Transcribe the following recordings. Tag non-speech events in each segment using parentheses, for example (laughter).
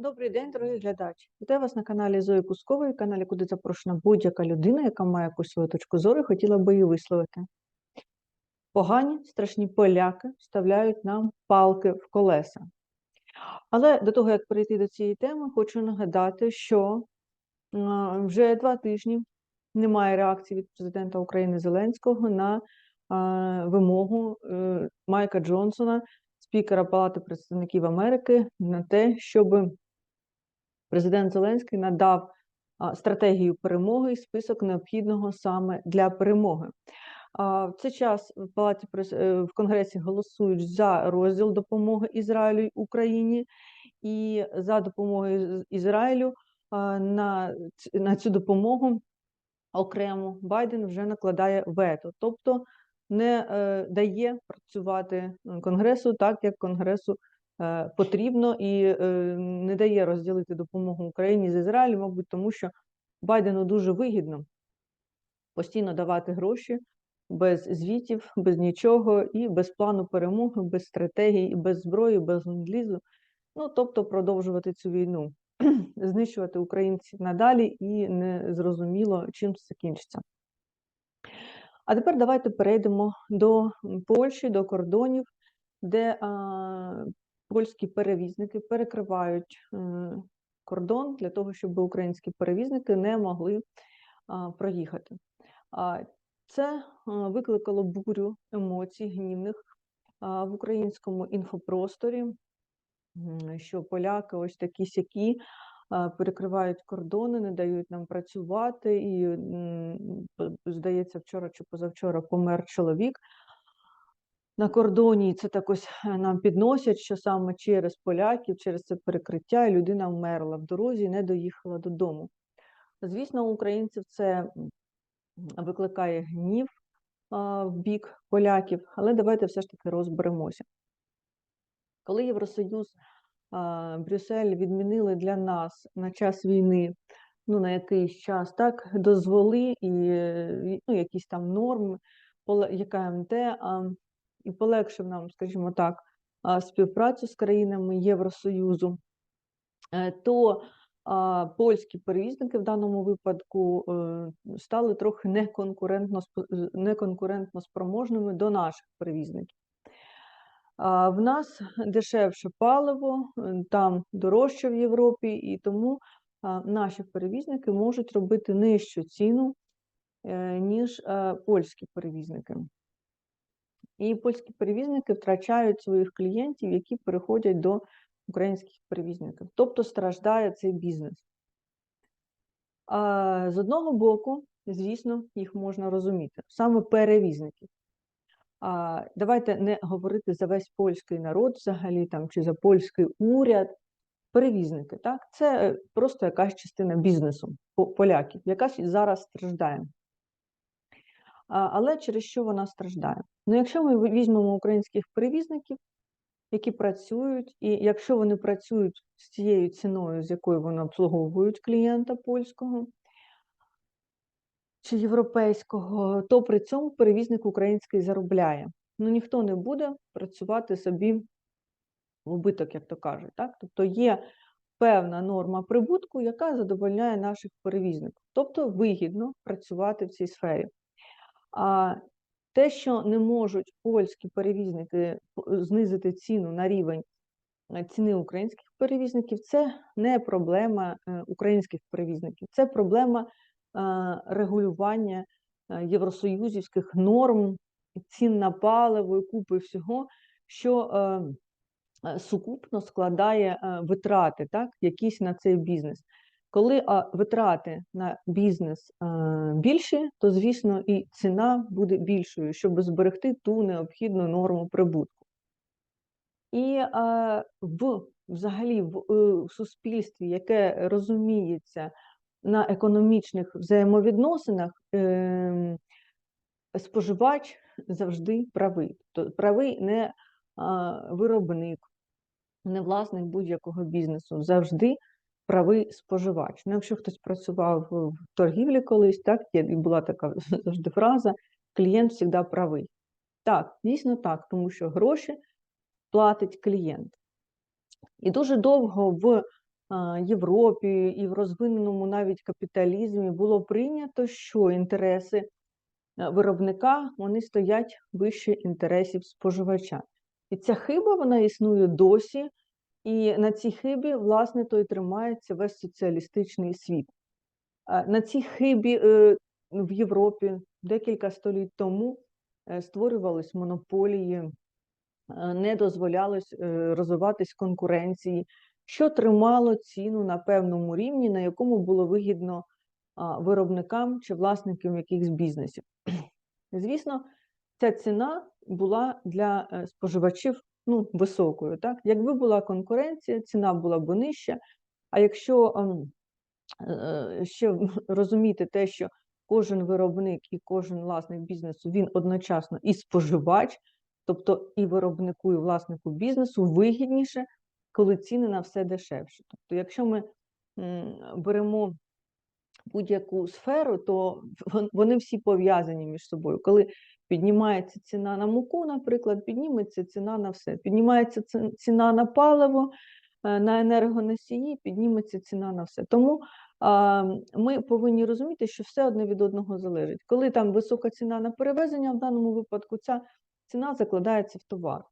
Добрий день, дорогі глядачі. Вітаю вас на каналі Зої Кускової, каналі, куди запрошена будь-яка людина, яка має якусь свою точку зору, хотіла би її висловити. Погані, страшні поляки вставляють нам палки в колеса. Але до того, як перейти до цієї теми, хочу нагадати, що вже два тижні немає реакції від президента України Зеленського на вимогу е, Майка Джонсона, спікера Палати представників Америки, на те, щоб президент Зеленський надав стратегію перемоги і список необхідного саме для перемоги. В цей час в палаті е, в Конгресі голосують за розділ допомоги Ізраїлю й Україні, і за допомогою Ізраїлю на, на цю допомогу окремо Байден вже накладає вето, тобто не е, дає працювати Конгресу так, як Конгресу потрібно, і е, не дає розділити допомогу Україні з Ізраїлем, мабуть, тому що Байдену дуже вигідно постійно давати гроші без звітів, без нічого, і без плану перемоги, без стратегії, без зброї, без ленд-лізу. Ну, тобто продовжувати цю війну, (clears throat) знищувати українців надалі, і не зрозуміло, чим це закінчиться. А тепер давайте перейдемо до Польщі, до кордонів, де а, польські перевізники перекривають е, кордон для того, щоб українські перевізники не могли проїхати. Це викликало бурю емоцій гнівних в українському інфопросторі, що поляки ось такі сякі перекривають кордони, не дають нам працювати. І, здається, вчора чи позавчора помер чоловік на кордоні. І це так ось е, нам підносять, що саме через поляків, через це перекриття людина вмерла в дорозі і не доїхала додому. Звісно, українців це викликає гнів в бік поляків, але давайте все ж таки розберемося. Коли Євросоюз, Брюссель відмінили для нас на час війни, ну на якийсь час, так, дозволи і ну, якісь там норми, поле- ЄКМТ, а, і полегшив нам, скажімо так, співпрацю з країнами Євросоюзу, е, то польські перевізники в даному випадку е, стали трохи неконкурентно, неконкурентно спроможними до наших перевізників. В нас дешевше паливо, е, там дорожче в Європі, і тому наші перевізники можуть робити нижчу ціну, ніж польські перевізники. І польські перевізники втрачають своїх клієнтів, які переходять до українських перевізників. Тобто страждає цей бізнес. З одного боку, звісно, їх можна розуміти, саме перевізників. Давайте не говорити за весь польський народ взагалі там, чи за польський уряд. Перевізники, так, це просто якась частина бізнесу поляків, яка зараз страждає. Але через що вона страждає? Ну, якщо ми візьмемо українських перевізників, які працюють, і якщо вони працюють з цією ціною, з якою вони обслуговують клієнта польського чи європейського, то при цьому перевізник український заробляє. Ну ніхто не буде працювати собі в убиток, як то кажуть. Так? Тобто є певна норма прибутку, яка задовольняє наших перевізників, тобто вигідно працювати в цій сфері. А те, що не можуть польські перевізники знизити ціну на рівень е, ціни українських перевізників, це не проблема е, українських перевізників, це проблема е, регулювання е, євросоюзівських норм, цін на паливо і купи всього, що е, е, сукупно складає е, витрати, так, якісь на цей бізнес. Коли витрати на бізнес е, більші, то звісно і ціна буде більшою, щоб зберегти ту необхідну норму прибутку. І в взагалі в, е, в суспільстві, яке розуміється на економічних взаємовідносинах, е, споживач завжди правий. Тобто правий не виробник, не власник будь-якого бізнесу, завжди правий споживач. Ну, якщо хтось працював в торгівлі колись, так, і була така (laughs) завжди фраза: клієнт завжди правий. Так, дійсно так, тому що гроші платить клієнт. І дуже довго в Європі і в розвиненому навіть капіталізмі було прийнято, що інтереси е, виробника вони стоять вище інтересів споживача. І ця хиба вона існує досі, і на цій хибі, власне, то й тримається весь соціалістичний світ. На цій хибі е, в Європі декілька століть тому е, створювались монополії, е, не дозволялось е, розвиватись конкуренції, що тримало ціну на певному рівні, на якому було вигідно виробникам чи власникам якихось бізнесів. Звісно, ця ціна була для е, споживачів ну, високою. Так? Якби була конкуренція, ціна була б нижча. А якщо ем, е, ще розуміти те, що кожен виробник і кожен власник бізнесу він одночасно і споживач, тобто і виробнику, і власнику бізнесу вигідніше, коли ціни на все дешевше. Тобто, якщо ми беремо будь-яку сферу, то вони всі пов'язані між собою. Коли піднімається ціна на муку, наприклад, підніметься ціна на все. Піднімається ціна на паливо, е, на енергоносії, підніметься ціна на все. Тому ми повинні розуміти, що все одне від одного залежить. Коли там висока ціна на перевезення, в даному випадку ця ціна закладається в товар.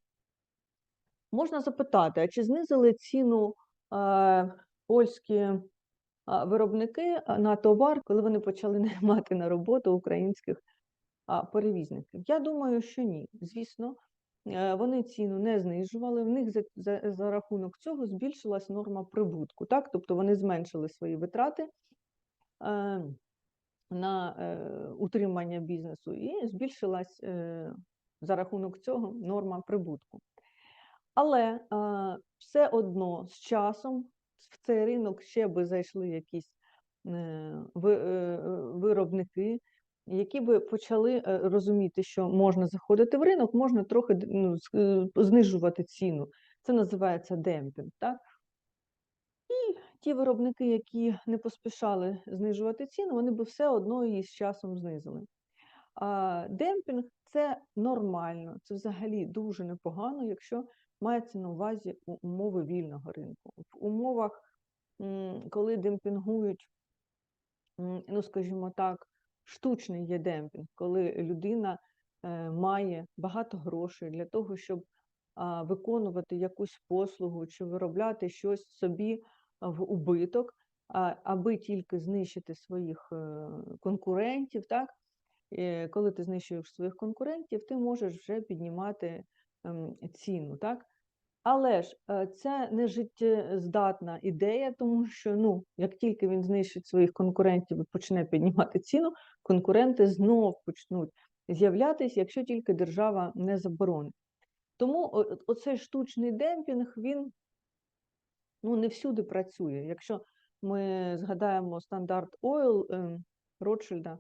Можна запитати, а чи знизили ціну е, польські а, виробники на товар, коли вони почали (laughs) наймати на роботу українських перевізників? Я думаю, що ні. Звісно, е, вони ціну не знижували. В них за, за, за рахунок цього збільшилась норма прибутку. Так? Тобто вони зменшили свої витрати е, на е, утримання бізнесу і збільшилась е, за рахунок цього норма прибутку. Але е, все одно з часом в цей ринок ще би зайшли якісь е, ви- е, виробники, які би почали е, розуміти, що можна заходити в ринок, можна трохи ну, е, знижувати ціну. Це називається демпінг. Так? І ті виробники, які не поспішали знижувати ціну, вони би все одно її з часом знизили. А, демпінг це нормально, це взагалі дуже непогано, якщо мається на увазі умови вільного ринку. В умовах, коли демпінгують, ну скажімо так, штучний є демпінг, коли людина е, має багато грошей для того, щоб виконувати якусь послугу чи виробляти щось собі в убиток, аби тільки знищити своїх е, конкурентів, так? Е, коли ти знищуєш своїх конкурентів, ти можеш вже піднімати ем, ціну, так? Але ж е, це не життєздатна ідея, тому що ну, як тільки він знищить своїх конкурентів і почне піднімати ціну, конкуренти знов почнуть з'являтися, якщо тільки держава не заборонить. Тому оцей штучний демпінг, він ну, не всюди працює. Якщо ми згадаємо стандарт Ойл ем, Ротшильда,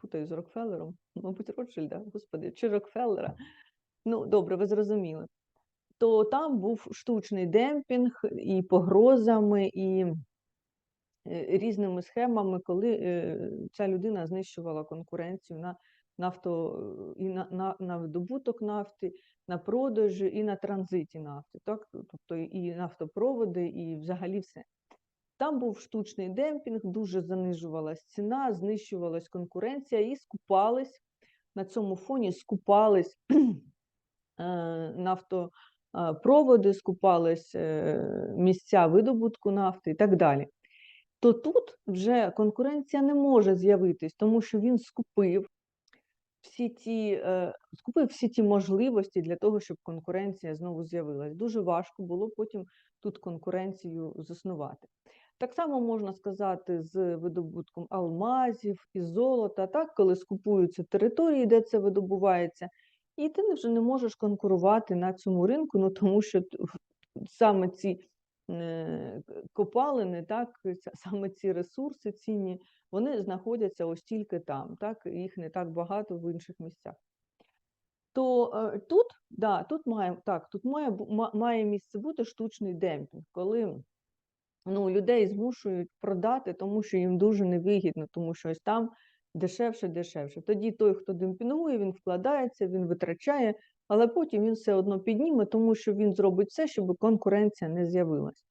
путаю з Рокфеллером, мабуть, Ротшильда, господи, чи Рокфеллера. Ну, добре, ви зрозуміли. То там був штучний демпінг і погрозами, і е, різними схемами, коли е, ця людина знищувала конкуренцію на нафто і на, на, на видобуток нафти, на продажі і на транзиті нафти, так? Тобто і нафтопроводи, і взагалі все. Там був штучний демпінг, дуже занижувалась ціна, знищувалась конкуренція і скупались на цьому фоні, скупались (clears throat) е, нафтопроводи, скупались е, місця видобутку нафти і так далі. То тут вже конкуренція не може з'явитись, тому що він скупив всі ті, е, скупив всі ті можливості для того, щоб конкуренція знову з'явилась. Дуже важко було потім тут конкуренцію заснувати. Так само можна сказати з видобутком алмазів і золота, так, коли скупуються території, де це видобувається, і ти вже не можеш конкурувати на цьому ринку, ну тому що саме ці е, копалини, так, саме ці ресурси цінні, вони знаходяться ось тільки там, так, їх не так багато в інших місцях. То е, тут, да, тут має, так, тут має, має місце бути штучний демпінг, коли ну, людей змушують продати, тому що їм дуже невигідно, тому що ось там дешевше, дешевше. Тоді той, хто демпінгує, він вкладається, він витрачає, але потім він все одно підніме, тому що він зробить все, щоб конкуренція не з'явилась.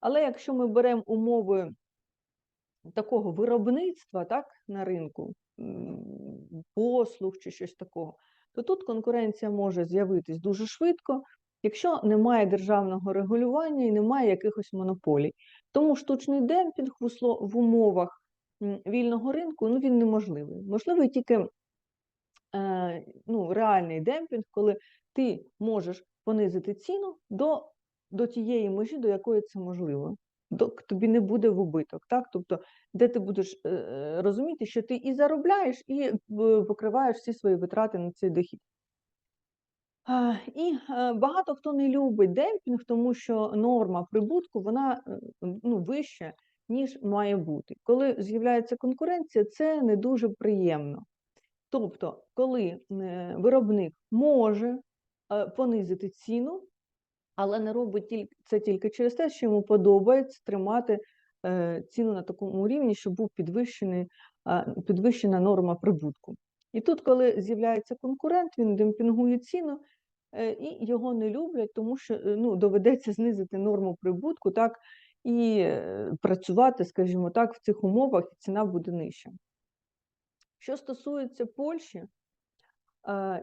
Але якщо ми беремо умови такого виробництва так, на ринку, послуг чи щось такого, то тут конкуренція може з'явитись дуже швидко, якщо немає державного регулювання і немає якихось монополій. Тому штучний демпінг в, умовах вільного ринку ну, він неможливий. Можливий тільки е, ну, реальний демпінг, коли ти можеш понизити ціну до, до тієї межі, до якої це можливо. До, тобі не буде в убиток, так? Тобто, де ти будеш е, е, розуміти, що ти і заробляєш, і покриваєш всі свої витрати на цей дохід. І багато хто не любить демпінг, тому що норма прибутку вона ну, вища, ніж має бути. Коли з'являється конкуренція, це не дуже приємно. Тобто, коли е, виробник може е, понизити ціну, але не робить це тільки через те, що йому подобається тримати е, ціну на такому рівні, щоб був підвищений, підвищена норма прибутку. І тут, коли з'являється конкурент, він демпінгує ціну, і його не люблять, тому що ну, доведеться знизити норму прибутку, так, і е, працювати, скажімо так, в цих умовах, і ціна буде нижча. Що стосується Польщі,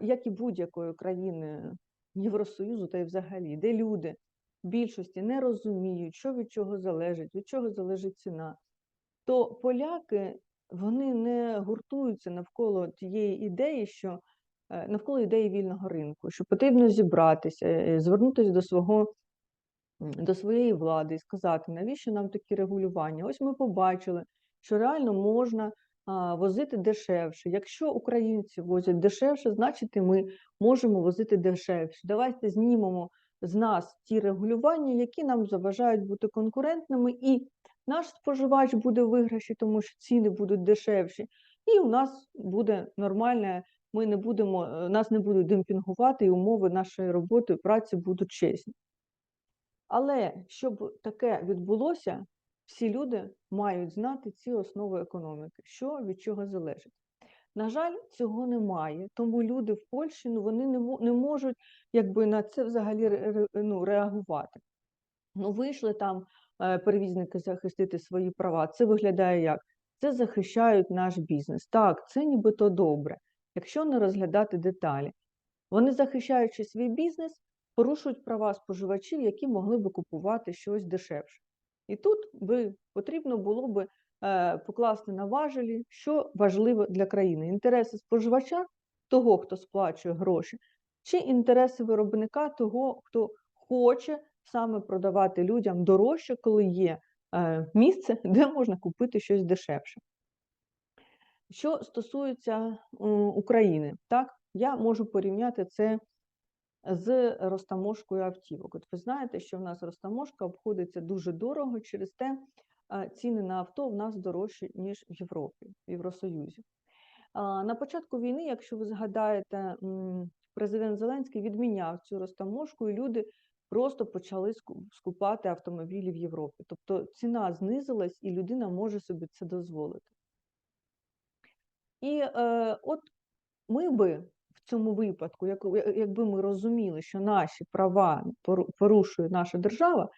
як і будь-якої країни Євросоюзу, та й взагалі, де люди в більшості не розуміють, що від чого залежить, від чого залежить ціна, то поляки вони не гуртуються навколо тієї ідеї, що е, навколо ідеї вільного ринку, що потрібно зібратися, е, звернутися до свого. До своєї влади і сказати, навіщо нам такі регулювання? Ось ми побачили, що реально можна возити дешевше. Якщо українці возять дешевше, значить і ми можемо возити дешевше. Давайте знімемо з нас ті регулювання, які нам заважають бути конкурентними, і наш споживач буде виграші, тому що ціни будуть дешевші, і у нас буде нормальне. Ми не будемо, е, нас не будуть демпінгувати, і умови нашої роботи і праці будуть чесні. Але щоб таке відбулося, всі люди мають знати ці основи економіки, що від чого залежить. На жаль, цього немає, тому люди в Польщі ну, вони не, не можуть якби, на це взагалі ну, реагувати. Ну, вийшли там е, перевізники захистити свої права. Це виглядає як? Це захищають наш бізнес. Так, це нібито добре, якщо не розглядати деталі. Вони, захищаючи свій бізнес, порушують права споживачів, які могли би купувати щось дешевше. І тут би потрібно було би е, покласти на важелі, що важливо для країни: інтереси споживача, того, хто сплачує гроші, чи інтереси виробника, того, хто хоче саме продавати людям дорожче, коли є е, місце, (laughs) де можна купити щось дешевше. Що стосується України, так, я можу порівняти це з розтаможкою автівок. От ви знаєте, що в нас розтаможка обходиться дуже дорого, через те ціни на авто в нас дорожчі, ніж в Європі, в Євросоюзі. На початку війни, якщо ви згадаєте, президент Зеленський відміняв цю розтаможку, і люди просто почали скупати автомобілі в Європі. Тобто ціна знизилась, і людина може собі це дозволити. І е, от ми би цьому випадку, як, якби ми розуміли, що наші права порушує наша держава,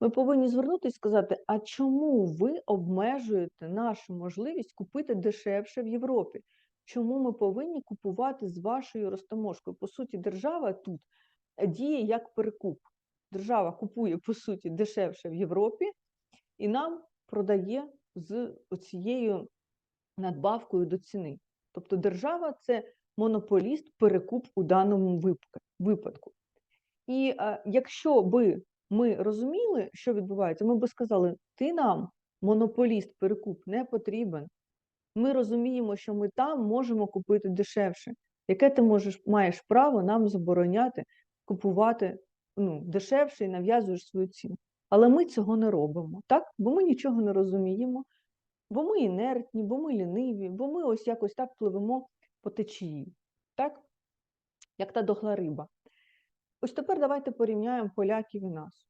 ми повинні звернутися і сказати: а чому ви обмежуєте нашу можливість купити дешевше в Європі? Чому ми повинні купувати з вашою розтаможкою? По суті, держава тут е, діє як перекуп. Держава купує, по суті, дешевше в Європі і нам продає з оцією надбавкою до ціни. Тобто держава це монополіст, перекуп у даному випадку. І е, якщо би ми розуміли, що відбувається, ми би сказали: ти нам, монополіст, перекуп, не потрібен. Ми розуміємо, що ми там можемо купити дешевше. Яке ти можеш маєш право нам забороняти купувати ну, дешевше і нав'язуєш свою ціну? Але ми цього не робимо, так? Бо ми нічого не розуміємо, бо ми інертні, бо ми ліниві, бо ми ось якось так пливемо по течії, так? Як та дохла риба. Ось тепер давайте порівняємо поляків і нас.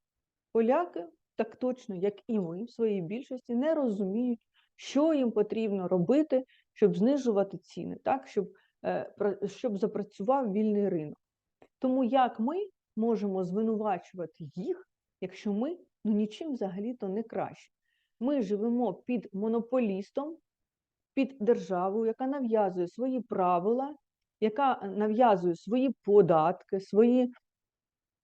Поляки, так точно, як і ми, в своїй більшості, не розуміють, що їм потрібно робити, щоб знижувати ціни, так? щоб, е, щоб запрацював вільний ринок. Тому як ми можемо звинувачувати їх якщо ми ну нічим взагалі-то не краще. Ми живемо під монополістом, під державою, яка нав'язує свої правила, яка нав'язує свої податки, свої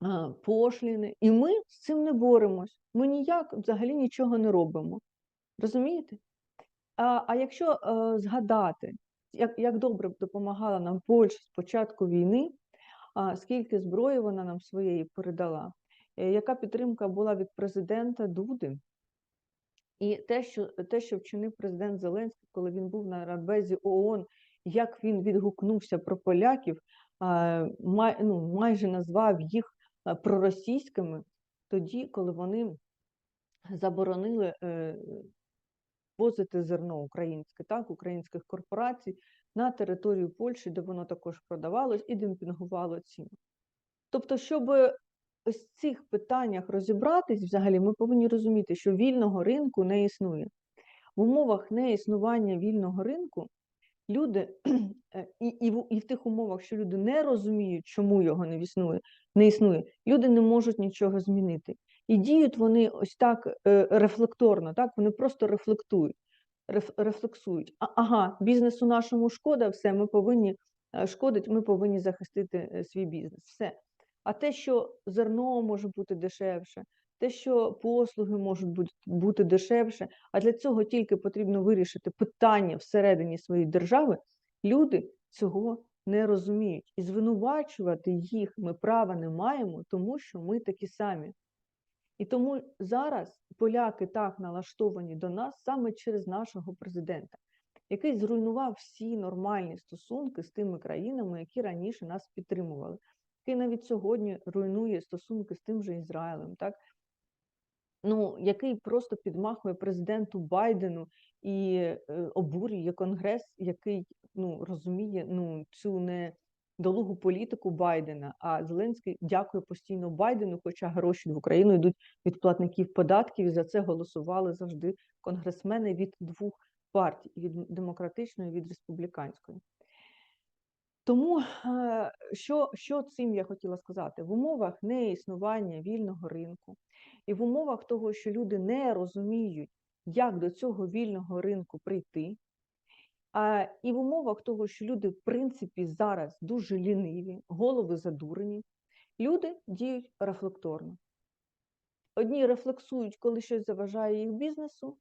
а, пошліни, і ми з цим не боремось. Ми ніяк взагалі нічого не робимо. Розумієте? А, а якщо е, згадати, як, як добре допомагала нам Польща з початку війни, а, скільки зброї вона нам своєї передала, е, яка підтримка була від президента Дуди, і те, що те, що вчинив президент Зеленський, коли він був на Радбезі ООН, як він відгукнувся про поляків, май, ну, майже назвав їх проросійськими, тоді, коли вони заборонили е, возити зерно українське, так, українських корпорацій на територію Польщі, де воно також продавалось і демпінгувало ціну. Тобто, щоб ось цих питаннях розібратись, взагалі, ми повинні розуміти, що вільного ринку не існує. В умовах неіснування вільного ринку люди, (clears throat) е, і, і, в, і в тих умовах, що люди не розуміють, чому його не існує, не існує, люди не можуть нічого змінити. І діють вони ось так е, рефлекторно, так вони просто рефлектують, реф, рефлексують. А, ага, бізнесу нашому шкода, все, ми повинні е, шкодить, ми повинні захистити е, свій бізнес. Все. А те, що зерно може бути дешевше, те, що послуги можуть бути, дешевше, а для цього тільки потрібно вирішити питання всередині своєї держави, люди цього не розуміють. І звинувачувати їх ми права не маємо, тому що ми такі самі. І тому зараз поляки так налаштовані до нас саме через нашого президента, який зруйнував всі нормальні стосунки з тими країнами, які раніше нас підтримували, який навіть сьогодні руйнує стосунки з тим же Ізраїлем, так? Ну, який просто підмахує президенту Байдену і е, обурює Конгрес, який ну, розуміє ну, цю не долугу політику Байдена. А Зеленський дякує постійно Байдену, хоча гроші в Україну йдуть від платників податків, і за це голосували завжди конгресмени від двох партій від демократичної від республіканської. Тому е, що що цим я хотіла сказати? В умовах неіснування вільного ринку і в умовах того, що люди не розуміють, як до цього вільного ринку прийти, а і в умовах того, що люди, в принципі, зараз дуже ліниві, голови задурені, люди діють рефлекторно. Одні рефлексують, коли щось заважає їх бізнесу,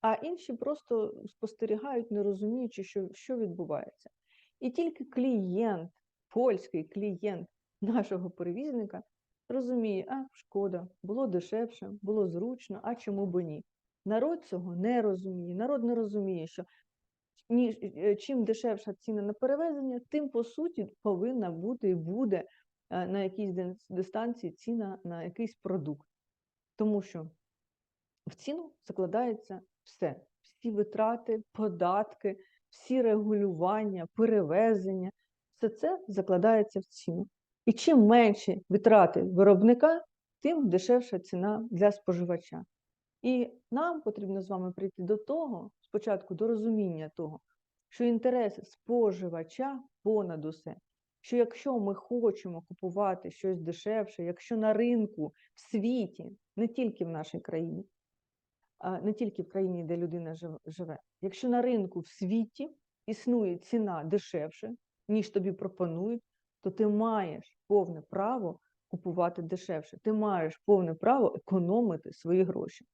а інші просто спостерігають, не розуміючи, що, що відбувається. І тільки клієнт, польський клієнт нашого перевізника розуміє, а шкода, було дешевше, було зручно, а чому б ні? Народ цього не розуміє. Народ не розуміє, що е, чим дешевша ціна на перевезення, тим по суті повинна бути і буде е, на якійсь дистанції ціна на якийсь продукт. Тому що в ціну закладається все, всі витрати, податки, всі регулювання, перевезення, все це закладається в ціну. І чим менші витрати виробника, тим дешевша ціна для споживача. І нам потрібно з вами прийти до того, спочатку до розуміння того, що інтерес споживача понад усе. Що якщо ми хочемо купувати щось дешевше, якщо на ринку в світі, не тільки в нашій країні, не тільки в країні, де людина живе, якщо на ринку в світі існує ціна дешевше, ніж тобі пропонують, то ти маєш повне право купувати дешевше, ти маєш повне право економити свої гроші.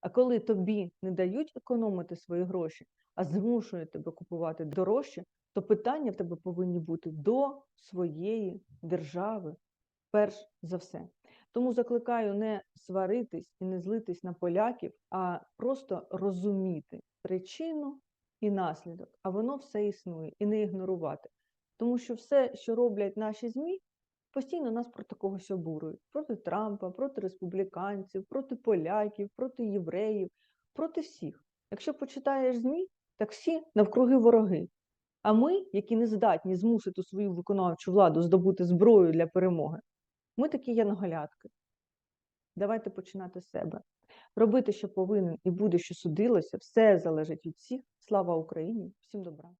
А коли тобі не дають економити свої гроші, а змушують тебе купувати дорожче, то питання в тебе повинні бути до своєї держави, перш за все. Тому закликаю не сваритись і не злитись на поляків, а просто розуміти причину і наслідок, а воно все існує, і не ігнорувати. Тому що все, що роблять наші ЗМІ, постійно нас проти когось обурюють. Проти Трампа, проти республіканців, проти поляків, проти євреїв, проти всіх. Якщо почитаєш ЗМІ, так всі навкруги вороги. А ми, які не здатні змусити свою виконавчу владу здобути зброю для перемоги, ми такі янголятки. Давайте починати з себе. Робити, що повинен, і буде, що судилося, все залежить від всіх. Слава Україні! Всім добра!